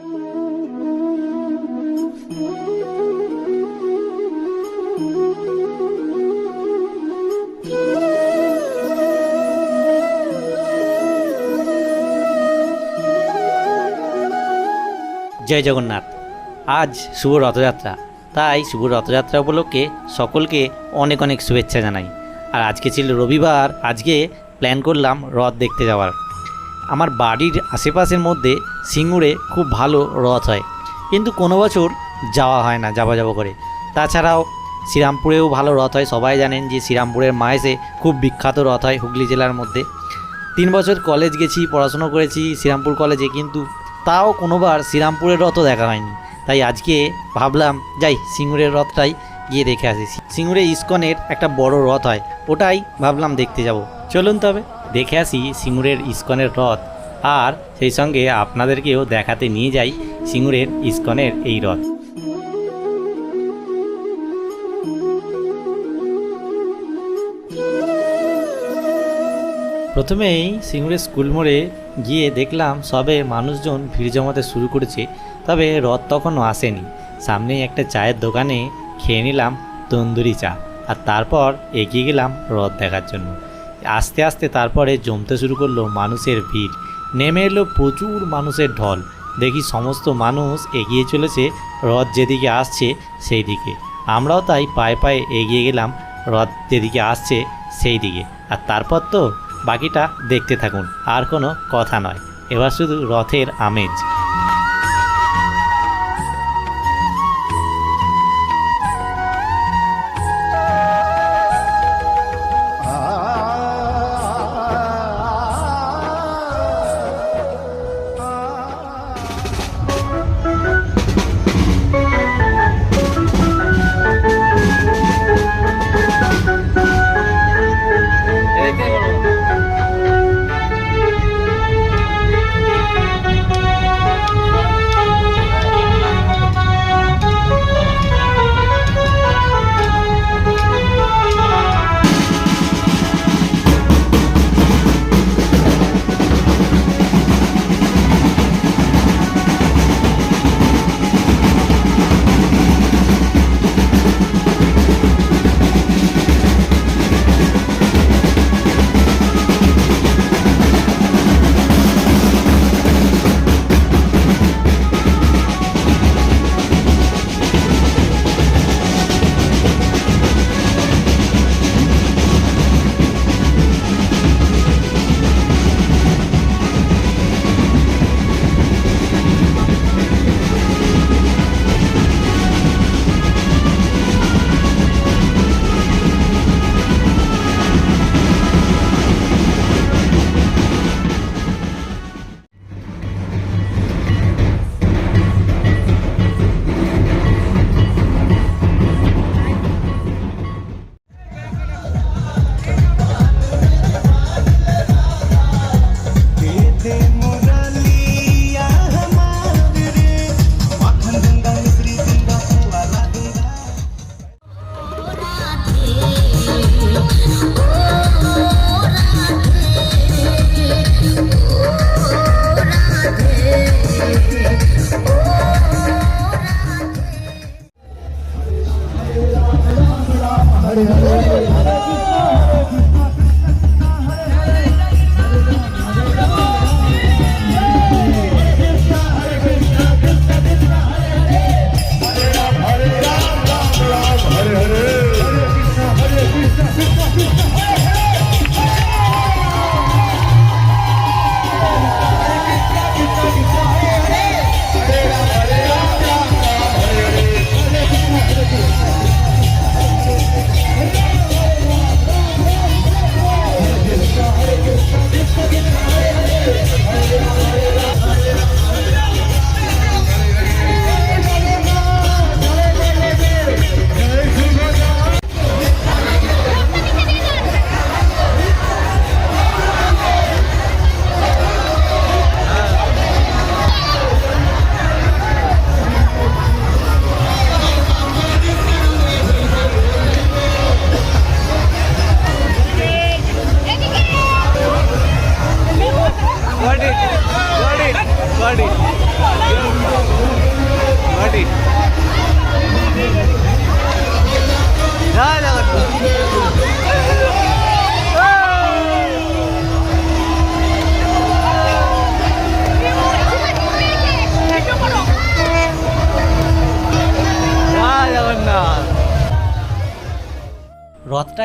জয় জগন্নাথ। আজ শুভ রথযাত্রা। তাই শুভ রথযাত্রা উপলক্ষে সকলকে অনেক অনেক শুভেচ্ছা জানাই। আর আজকে ছিল রবিবার, আজকে প্ল্যান করলাম রথ দেখতে যাওয়ার। আমার বাড়ির আশেপাশের মধ্যে সিঙ্গুরে খুব ভালো রথ হয়। কিন্তু কোনো বছর যাওয়া হয় না যাওয়া যাওয়া করে। তাছাড়াও শ্রীরামপুরেও ভালো রথ হয়। সবাই জানেন যে শ্রীরামপুরের মায়েসে খুব বিখ্যাত রথ হয় হুগলি জেলার মধ্যে। তিন বছর কলেজ গেছি, পড়াশুনো করেছি শ্রীরামপুর কলেজে, কিন্তু তাও কোনোবার শ্রীরামপুরের রথও দেখা হয়নি। তাই আজকে ভাবলাম, যাই সিঙ্গুরের রথটাই গিয়ে দেখে আসি। সিঙ্গুরে ইস্কনের একটা বড় রথ হয়, ওটাই ভাবলাম দেখতে যাব। চলুন তবে। দেখে আসি সিঙ্গুরের ইস্কনের রথ। আর সেই সঙ্গে আপনাদেরকেও দেখাতে নিয়ে যাই সিঙ্গুরের ইস্কনের এই রথ। প্রথমেই সিঙ্গুরের স্কুল মোড়ে গিয়ে দেখলাম সবে মানুষজন ভিড় জমাতে শুরু করেছে, তবে রথ তখনও আসেনি। সামনেই একটা চায়ের দোকানে খেয়ে নিলাম তন্দুরি চা, আর তারপর এগিয়ে গেলাম রথ দেখার জন্য। আস্তে আস্তে তারপরে জমতে শুরু করল মানুষের ভিড়। নেমে এলো প্রচুর মানুষের ঢল। দেখি সমস্ত মানুষ এগিয়ে চলেছে, রথ যেদিকে আসছে সেই দিকে আমরাও তাই পায়ে পায়ে এগিয়ে গেলাম, রথ যেদিকে আসছে সেই দিকে আর তারপর তো বাকিটা দেখতে থাকুন, আর কোনো কথা নয়। এবার শুধু রথের আমেজ।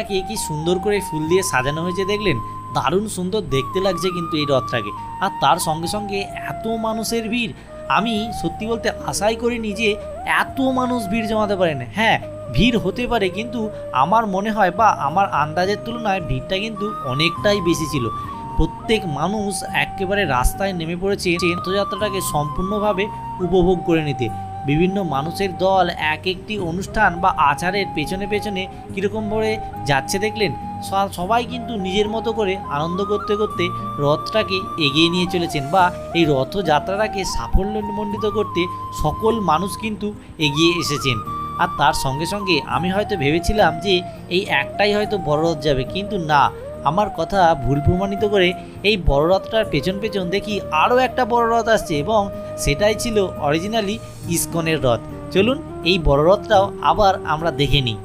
রথটাকে কি সুন্দর করে ফুল দিয়ে সাজানো হয়েছে দেখলেন? দারুণ সুন্দর দেখতে লাগছে কিন্তু এই রথটাকে। আর তার সঙ্গে সঙ্গে এত মানুষের ভিড়। আমি সত্যি বলতে আশাই করিনি যে এত মানুষ ভিড় জমাতে পারেন হ্যাঁ ভিড় হতে পারে কিন্তু আমার মনে হয় বা আমার আন্দাজের তুলনায় ভিড়টা কিন্তু অনেকটাই বেশি ছিল। প্রত্যেক মানুষ একেবারে রাস্তায় নেমে পড়েছে রথযাত্রাটাকে সম্পূর্ণভাবে উপভোগ করে নিতে। বিভিন্ন মানুষের দল এক একটি অনুষ্ঠান বা আচারের পেছনে পেছনে কীরকমভাবে যাচ্ছে দেখলেন সবাই কিন্তু নিজের মতো করে আনন্দ করতে করতে রথটাকে এগিয়ে নিয়ে চলেছেন বা এই রথযাত্রাটাকে সাফল্যমণ্ডিত করতে সকল মানুষ কিন্তু এগিয়ে এসেছেন। আর তার সঙ্গে সঙ্গে আমি হয়তো ভেবেছিলাম যে এই একটাই হয়তো বড় রথ যাবে, কিন্তু না। আমার কথা ভুল প্রমাণিত করে এই বড় রথটার পেছন পেছন দেখি আরও একটা বড় রথ আসছে এবং সেটাই ছিল অরিজিনালি ইস্কনের রথ। চলুন এই বড় রথটাও আবার আমরা দেখে নিই।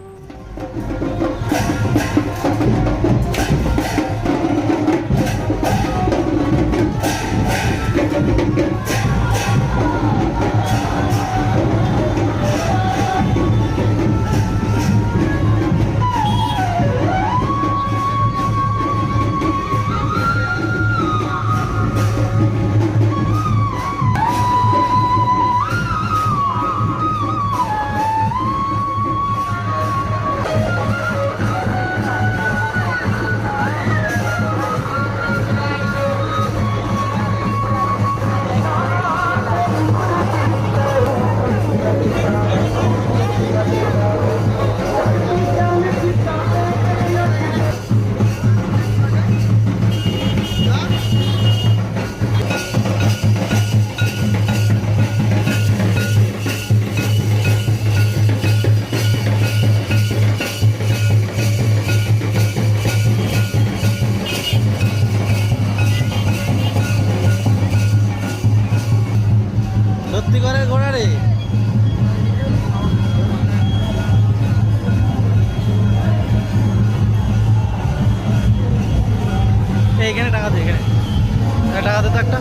তো একটা?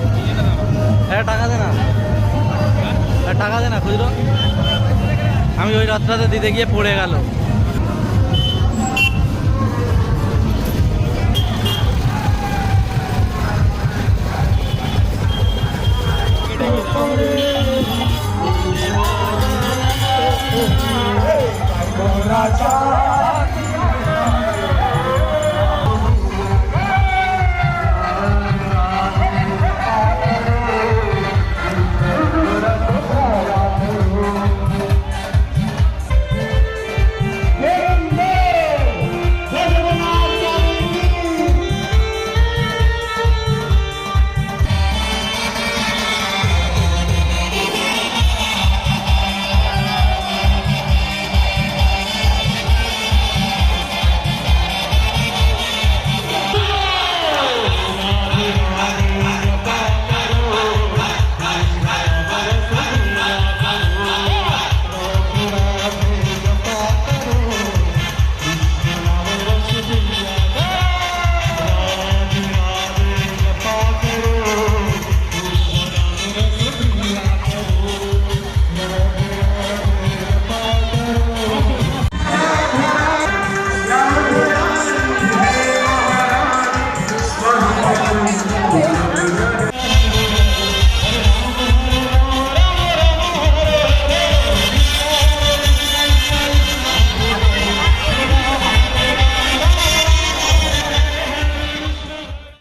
হ্যাঁ টাকা দে না। হ্যাঁ টাকা দে না, খুচরো। আমি ওই রাত্রাতে দিতে গিয়ে পড়ে গেল।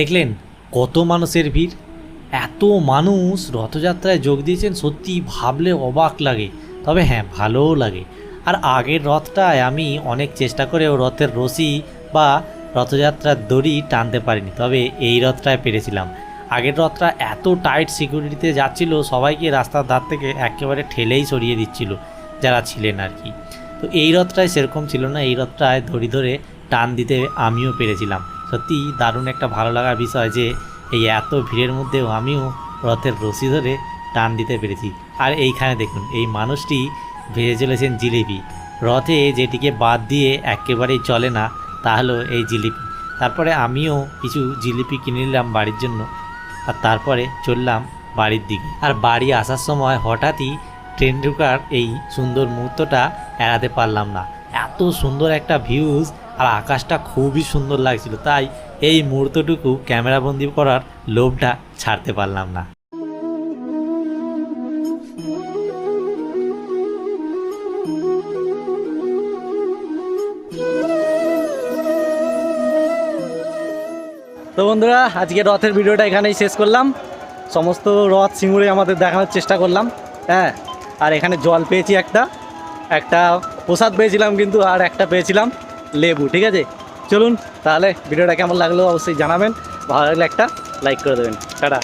দেখলেন কত মানুষের ভিড়। এত মানুষ রথযাত্রায় যোগ দিয়েছেন, সত্যি ভাবলে অবাক লাগে। তবে হ্যাঁ ভালোও লাগে। আর আগের রথটায় আমি অনেক চেষ্টা করেও রথের রশি বা রথযাত্রার দড়ি টানতে পারিনি, তবে এই রথটায় পেরেছিলাম। আগের রথটা এত টাইট সিকিউরিটিতে যাচ্ছিল, সবাইকে রাস্তার ধার থেকে একেবারে ঠেলেই সরিয়ে দিচ্ছিল, যারা ছিলেন আর কি। তো এই রথটায় সেরকম ছিল না, এই রথটায় ধরি ধরে টান দিতে আমিও পেরেছিলাম। সত্যি দারুণ একটা ভালো লাগার বিষয় যে এই এত ভিড়ের মধ্যেও আমিও রথের রশি ধরে টান দিতে পেরেছি। আর এইখানে দেখুন, এই মানুষটি ভেজে চলেছেন জিলিপি। রথে যেটিকে বাদ দিয়ে একেবারেই চলে না, তা হলো এই জিলিপি। তারপরে আমিও কিছু জিলিপি কিনে নিলাম বাড়ির জন্য আর তারপরে চললাম বাড়ির দিকে। আর বাড়ি আসার সময় হঠাৎই ট্রেন ঢোকার এই সুন্দর মুহূর্তটা এড়াতে পারলাম না। এত সুন্দর একটা ভিউজ আর আকাশটা খুবই সুন্দর লাগছিল। তাই এই মুহূর্তটুকু ক্যামেরাবন্দি করার লোভটা ছাড়তে পারলাম না। তো বন্ধুরা, আজকে রথের ভিডিওটা এখানেই শেষ করলাম। সমস্ত রথ সিঙ্গুরে আমাদের দেখানোর চেষ্টা করলাম। হ্যাঁ আর এখানে জল পেয়েছি একটা। একটা প্রসাদ পেয়েছিলাম কিন্তু আর একটা পেয়েছিলাম লেবু, ঠিক আছে? চলুন তাহলে ভিডিওটা কেমন লাগল অবশ্যই জানাবেন, ভালো লাগলে একটা লাইক করে দেবেন। টাটা।